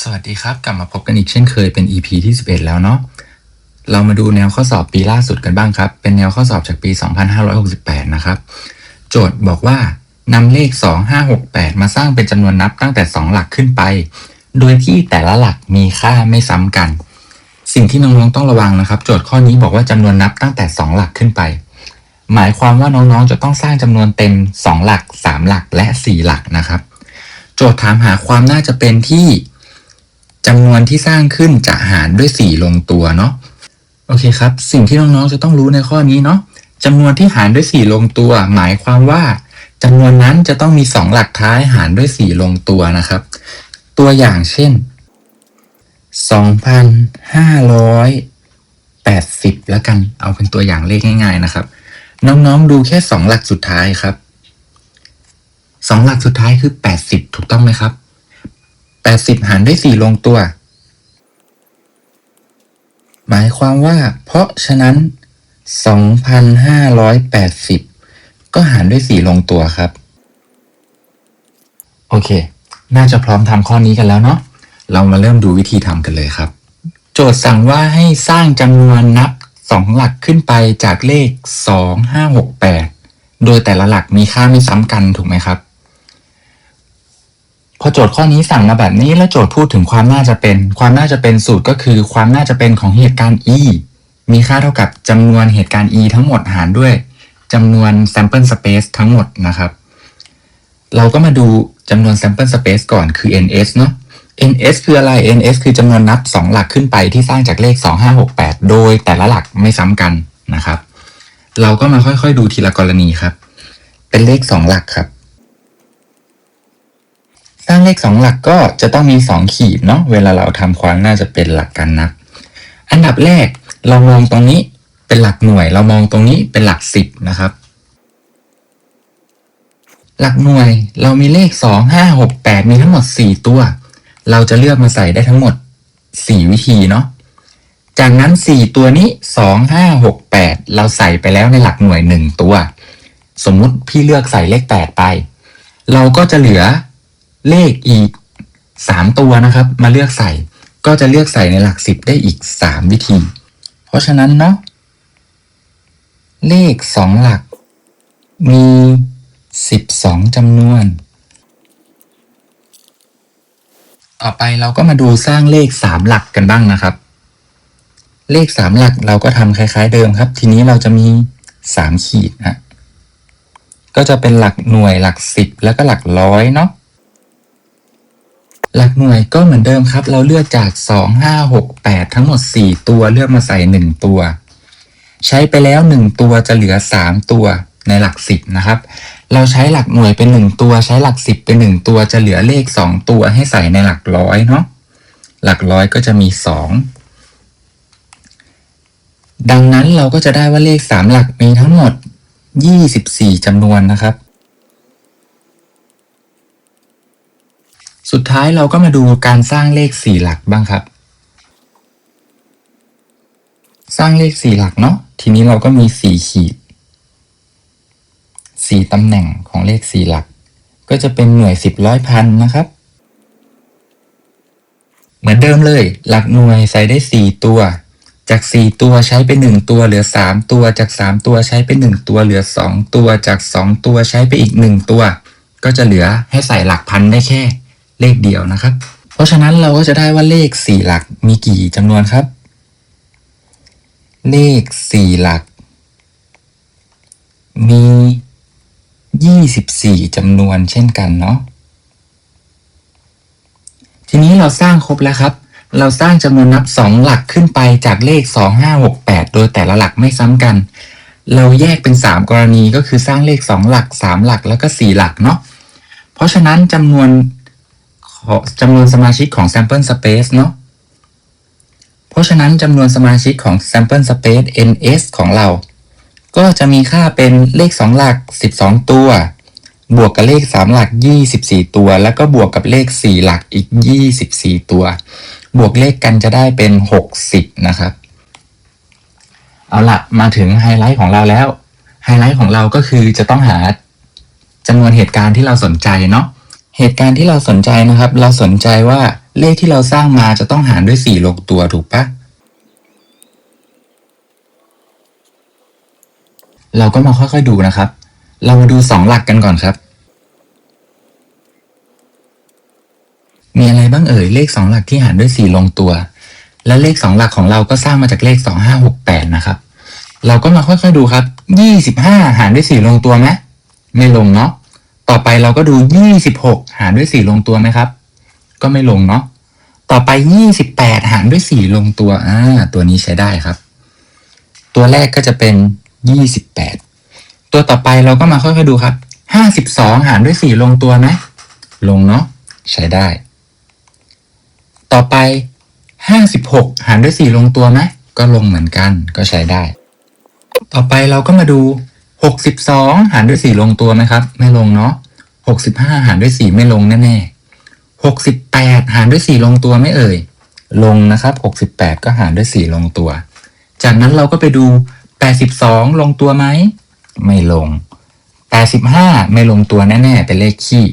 สวัสดีครับ กลับมาพบกันอีกเช่นเคยเป็น EP ที่ 11 แล้วเนาะเรามาดูแนวข้อสอบปีล่าสุดกันบ้างครับ เป็นแนวข้อสอบจากปี 2568 นะครับ โจทย์บอกว่านำเลข 2568 มาสร้างเป็นจำนวนนับตั้งแต่ 2 หลักขึ้นไป โดยที่แต่ละหลักมีค่าไม่ซ้ำกัน สิ่งที่น้องๆต้องระวังนะครับ โจทย์ข้อนี้บอกว่าจำนวนนับตั้งแต่ 2 หลักขึ้นไป หมายความว่าน้องๆจะต้องสร้างจำนวนเต็ม 2 หลัก 3 หลักและ 4 หลักนะครับ โจทย์ถามหาความน่าจะเป็นที่จำนวนที่สร้างขึ้นจะหารด้วย 4 ลงตัวเนาะโอเคครับ สิ่งที่น้องๆจะต้องรู้ในข้อนี้เนาะจำนวนที่หารด้วย 4 ลงตัว หมายความว่าจำนวนนั้นจะต้องมี 2 หลักท้ายหารด้วย 4 ลงตัวนะครับ ตัวอย่างเช่น 2,580 แล้วกัน เอาเป็นตัวอย่างเลขง่าย ๆ นะครับ น้องๆดูแค่ 2 หลักสุดท้ายครับ 2หลักสุดท้ายคือ 80 ถูกต้องไหมครับ 80 หารด้วย 4 ลงตัว หมายความว่า เพราะฉะนั้น 2,580 ก็หารด้วย 4 ลงตัวครับ โอเค น่าจะพร้อมทำข้อนี้กันแล้วเนาะเรามาเริ่มดูวิธีทำกันเลยครับ โจทย์สั่งว่าให้สร้างจำนวนนับ 2 หลักขึ้นไปจากเลข 2568 โดยแต่ละหลักมีค่าไม่ซ้ำกันถูกไหมครับ พอโจทย์ข้อนี้สั่งมาแบบนี้แล้วโจทย์พูดถึงความน่าจะเป็น ความน่าจะเป็นสูตรก็คือความน่าจะเป็นของเหตุการณ์ e มีค่าเท่ากับจำนวนเหตุการณ์ e ทั้งหมดหารด้วยจำนวน sample space ทั้งหมดนะครับ เราก็มาดูจำนวน sample space ก่อนคือ ns เนาะ ns คืออะไร ns คือจำนวนนับ 2 หลักขึ้นไปที่สร้างจากเลข 2568 โดยแต่ละหลักไม่ซ้ำกันนะครับ เราก็มาค่อยๆดูทีละกรณีครับ เป็นเลข 2 หลักครับ เลข 2 หลักก็จะต้องมี 2 ขีดเนาะเวลาเราทำความน่าจะเป็นหลักการนับ อันดับแรกเรามองตรงนี้เป็นหลักหน่วย เรามองตรงนี้เป็นหลัก 10 นะครับ หลักหน่วยเรามีเลข 2 5 6 8 มีทั้งหมด 4 ตัว เราจะเลือกมาใส่ได้ทั้งหมด 4 วิธีเนาะจากนั้น 4 ตัวนี้ 2 5 6 8 เราใส่ไปแล้วในหลักหน่วย 1 ตัว สมมุติพี่เลือกใส่เลข 8 ไป เราก็จะเหลือ เลขอีก 3 ตัวนะครับ มาเลือกใส่ก็จะเลือกใส่ในหลัก 10 ได้อีก 3 วิธี เพราะฉะนั้นเนาะเลข 2 หลัก มี 12จำนวน ต่อไปเราก็มาดูสร้างเลข 3 หลักกันบ้างนะครับ เลข 3 หลักเราก็ทำคล้ายๆเดิมครับ ทีนี้เราจะมี 3 ขีดนะก็จะเป็นหลักหน่วยหลัก 10 แล้วก็หลักร้อยเนาะ หลักหน่วยก็เหมือนเดิมครับ เราเลือกจาก 2 5 6 8 ทั้งหมด 4 ตัวเลือกมาใส่ 1 ตัว ใช้ไปแล้ว 1 ตัวจะเหลือ 3 ตัวในหลัก 10 นะครับ เราใช้หลักหน่วยเป็น 1 ตัว ใช้หลัก 10 เป็น 1 ตัวจะเหลือเลข 2 ตัวให้ใส่ในหลักร้อยเนาะหลักร้อยก็จะมี 2 ดังนั้นเราก็จะได้ว่าเลข 3 หลักมีทั้งหมด 24จำนวนนะครับ สุดท้ายเราก็มาดูการสร้างเลข4หลักบ้างครับ สร้างเลข4หลักเนาะทีนี้เราก็มี4ขีด4ตำแหน่งของเลข4หลัก ก็จะเป็นหน่วย10ร้อยพันนะครับ เหมือนเดิมเลย หลักหน่วยใส่ได้4ตัว จาก4ตัวใช้ไป1ตัวเหลือ3ตัว จาก3ตัวใช้ไป1ตัวเหลือ2ตัว จาก2ตัวใช้ไปอีก1ตัว ก็จะเหลือให้ใส่หลักพันได้แค่ เลขเดียวนะครับ เพราะฉะนั้นเราก็จะได้ว่าเลข 4 หลักมีกี่จำนวนครับ เลข 4 หลัก มี 24จำนวนเช่นกันเนาะทีนี้เราสร้างครบแล้วครับ เราสร้างจำนวนนับ 2 หลักขึ้นไปจากเลข 2 5 6 8 โดยแต่ละหลักไม่ซ้ำกัน เราแยกเป็น 3 กรณีก็คือสร้างเลข 2 หลัก 3 หลักแล้วก็ 4 หลักเนาะเพราะฉะนั้นจำนวน จำนวนสมาชิกของ sample space เนาะเพราะฉะนั้นจำนวนสมาชิกของ sample space ns ของเรา ก็จะมีค่าเป็นเลข 2 หลัก 12 ตัว บวกกับเลข 3 หลัก 24 ตัว แล้วก็บวกกับเลข 4 หลักอีก 24 ตัว บวกเลขกันจะได้เป็น 60 นะครับ เอาละมาถึงไฮไลท์ของเราแล้ว ไฮไลท์ของเราก็คือจะต้องหาจำนวนเหตุการณ์ที่เราสนใจเนาะ เหตุการณ์ที่เราสนใจนะครับ เราสนใจว่าเลขที่เราสร้างมาจะต้องหารด้วย4ลงตัวถูกปะเราก็มาค่อยๆดูนะครับ เรามาดูสองหลักกันก่อนครับ มีอะไรบ้างเอ่ยเลขสองหลักที่หารด้วยสี่ลงตัว และเลขสองหลักของเราก็สร้างมาจากเลขสองห้าหกแปดนะครับ เราก็มาค่อยๆดูครับยี่สิบห้าหารด้วยสี่ลงตัวไหมไม่ลงเนาะ ต่อไปเราก็ดูยี่สิบหกหารด้วยสี่ลงตัวไหมครับ ก็ไม่ลงเนาะต่อไปยี่สิบแปดหารด้วยสี่ลงตัวอ่าตัวนี้ใช้ได้ครับ ตัวแรกก็จะเป็นยี่สิบแปดตัวต่อไปเราก็มาค่อยๆดูครับห้าสิบสองหารด้วยสี่ลงตัวไหมลงเนาะใช้ได้ ต่อไปห้าสิบหกหารด้วยสี่ลงตัวไหมก็ลงเหมือนกันก็ใช้ได้ ต่อไปเราก็มาดู หกสิบสองหารด้วยสี่ลงตัวไหมครับ ไม่ลงเนาะหกสิบห้าหารด้วยสี่ไม่ลงแน่ๆหกสิบแปดหารด้วยสี่ลงตัวไม่เอ่ย ลงนะครับหกสิบแปดก็หารด้วยสี่ลงตัว จากนั้นเราก็ไปดูแปดสิบสองลงตัวไหม ไม่ลงแปดสิบห้าไม่ลงตัวแน่ๆเป็นเลขขี้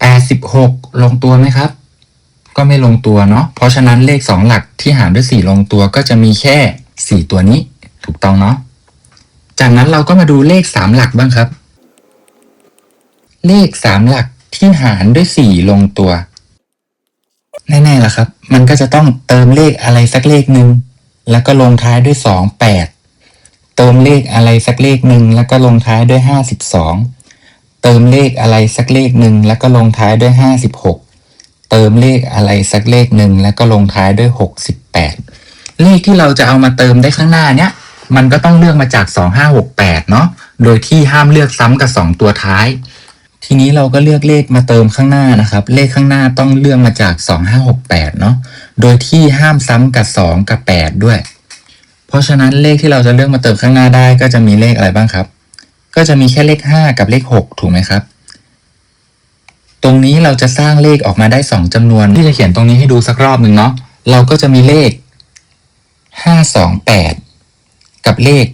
แปดสิบหกลงตัวไหมครับ ก็ไม่ลงตัวเนาะ เพราะฉะนั้นเลขสองหลักที่หารด้วยสี่ลงตัวก็จะมีแค่สี่ตัวนี้ ถูกต้องเนาะ จากนั้นเราก็มาดูเลขสามหลักบ้างครับ เลขสามหลักที่หารด้วยสี่ลงตัว แน่ๆล่ะครับ มันก็จะต้องเติมเลขอะไรสักเลขหนึ่งแล้วก็ลงท้ายด้วยสองแปดเติมเลขอะไรสักเลขหนึ่งแล้วก็ลงท้ายด้วยห้าสิบสองเติมเลขอะไรสักเลขหนึ่งแล้วก็ลงท้ายด้วยห้าสิบหกเติมเลขอะไรสักเลขหนึ่งแล้วก็ลงท้ายด้วย68เลขที่เราจะเอามาเติมได้ข้างหน้าเนี้ย มันก็ต้องเลือกมาจาก 2568 เนาะโดยที่ห้ามเลือกซ้ำกับ 2 ตัวท้าย ทีนี้เราก็เลือกเลขมาเติมข้างหน้านะครับ เลขข้างหน้าต้องเลือกมาจาก 2568 เนาะโดยที่ห้ามซ้ำกับ 2 กับ 8 ด้วย เพราะฉะนั้นเลขที่เราจะเลือกมาเติมข้างหน้าได้ก็จะมีเลขอะไรบ้างครับ ก็จะมีแค่เลข 5 กับเลข 6 ถูกไหมครับตรงนี้เราจะสร้างเลขออกมาได้ 2จำนวน ที่จะเขียนตรงนี้ให้ดูสักรอบหนึ่งเนาะเราก็จะมีเลข 528 กับเลข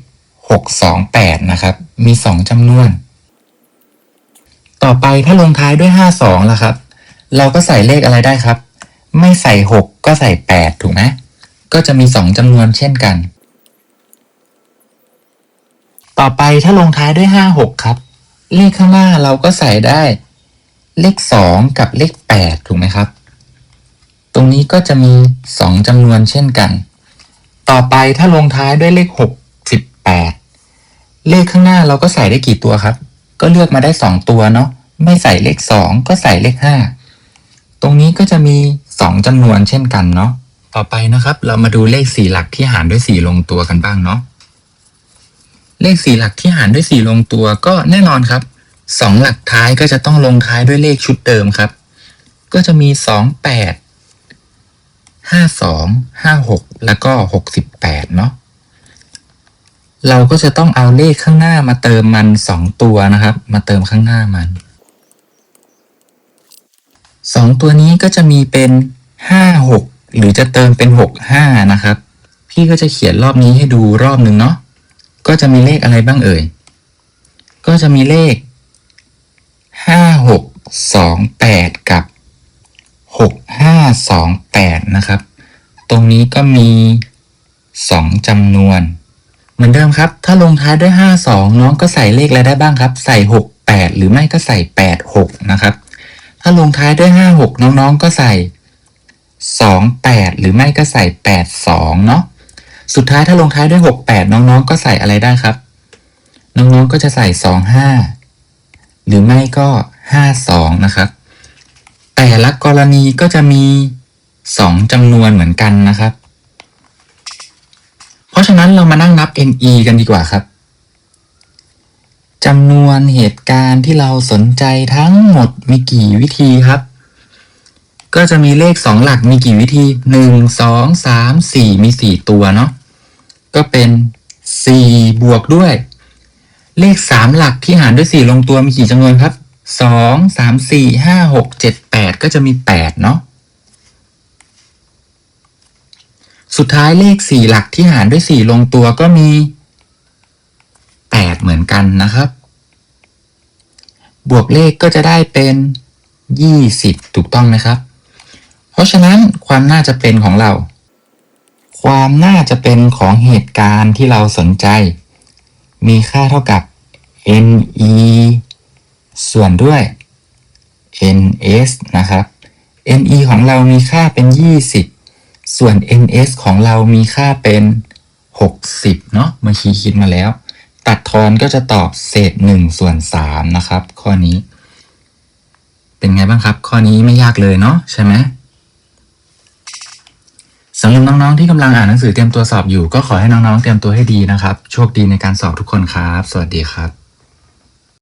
628 นะครับ มี 2จำนวน ต่อไปถ้าลงท้ายด้วย 52ล่ะครับ เราก็ใส่เลขอะไรได้ครับ ไม่ใส่ 6 ก็ใส่ 8 ถูกไหมก็จะมี 2จำนวนเช่นกัน ต่อไปถ้าลงท้ายด้วย 56 ครับ เลขข้างหน้าเราก็ใส่ได้ เลขสองกับเลขแปดถูกไหมครับ ตรงนี้ก็จะมีสองจำนวนเช่นกัน ต่อไปถ้าลงท้ายด้วยเลขห กสิบแปดเลขข้างหน้าเราก็ใส่ได้กี่ตัวครับ ก็เลือกมาได้สองตัวเนาะ ไม่ใส่เลขสองก็ใส่เลขห้าตรงนี้ก็จะมีสองจำนวนเช่นกันเนาะ ต่อไปนะครับ เรามาดูเลขสี่หลักที่หารด้วยสี่ลงตัวกันบ้างเนาะ เลขสี่หลักที่หารด้วยสี่ลงตัวก็แน่นอนครับสองหลักท้ายก็จะต้องลงท้ายด้วยเลขชุดเดิมครับ ก็จะมีสองแปดห้าสองห้าหกแล้วก็หกสิบแปดเนาะ เราก็จะต้องเอาเลขข้างหน้ามาเติมมันสองตัวนะครับ มาเติมข้างหน้ามันสองตัวนี้ก็จะมีเป็นห้าหกหรือจะเติมเป็นหกห้านะครับ พี่ก็จะเขียนรอบนี้ให้ดูรอบหนึ่งเนาะก็จะมีเลขอะไรบ้างเอ่ย ก็จะมีเลขห้าหกสองแปดกับหกห้าสองแปดนะครับ ตรงนี้ก็มีสองจำนวน มือนเดิมครับ ถ้าลงท้ายด้วยห้าสองน้องก็ใส่เลขอะไรได้บ้างครับ ใส่หกแปดหรือไม่ก็ใส่แปดหกนะครับ ถ้าลงท้ายด้วยห้าหกน้องๆก็ใส่สองแปดหรือไม่ก็ใส่แปดสองเนาะ สุดท้ายถ้าลงท้ายด้วยหกแปดน้องๆ ก็ใส่อะไรได้ครับ น้องๆ ก็จะใส่สองห้าหรือไม่ก็ 52 นะครับ แต่ละกรณีก็จะมี 2จำนวนเหมือนกันนะครับ เพราะฉะนั้นเรามานั่งนับ NE กันดีกว่าครับจำนวนเหตุการณ์ที่เราสนใจทั้งหมดมีกี่วิธีครับ ก็จะมีเลข2หลักมีกี่วิธี1 2 3 4มี4ตัวเนาะก็เป็น4บวกด้วย เลขสามหลักที่หารด้วยสี่ลงตัวมีกี่จำนวนครับสองสามสี่ห้าหกเจ็ดแปดก็จะมีแปดเนาะ สุดท้ายเลขสี่หลักที่หารด้วยสี่ลงตัวก็มีแปดเหมือนกันนะครับ บวกเลขก็จะได้เป็น20ถูกต้องไหมครับ เพราะฉะนั้นความน่าจะเป็นของเรา ความน่าจะเป็นของเหตุการณ์ที่เราสนใจ มีค่าเท่ากับ ne ส่วนด้วย ns นะครับ ne ของเรามีค่าเป็น 20 ส่วน ns ของเรามีค่าเป็น 60 เนาะเมื่อกี้คิดมาแล้ว ตัดทอนก็จะตอบเศษ1ส่วน3นะครับ ข้อนี้ เป็นไงบ้างครับ ข้อนี้ไม่ยากเลยเนาะใช่ไหมสำหรับน้องๆที่กำลังอ่านหนังสือเตรียมตัวสอบอยู่ ก็ขอให้น้องๆเตรียมตัวให้ดีนะครับ โชคดีในการสอบทุกคนครับ สวัสดีครับ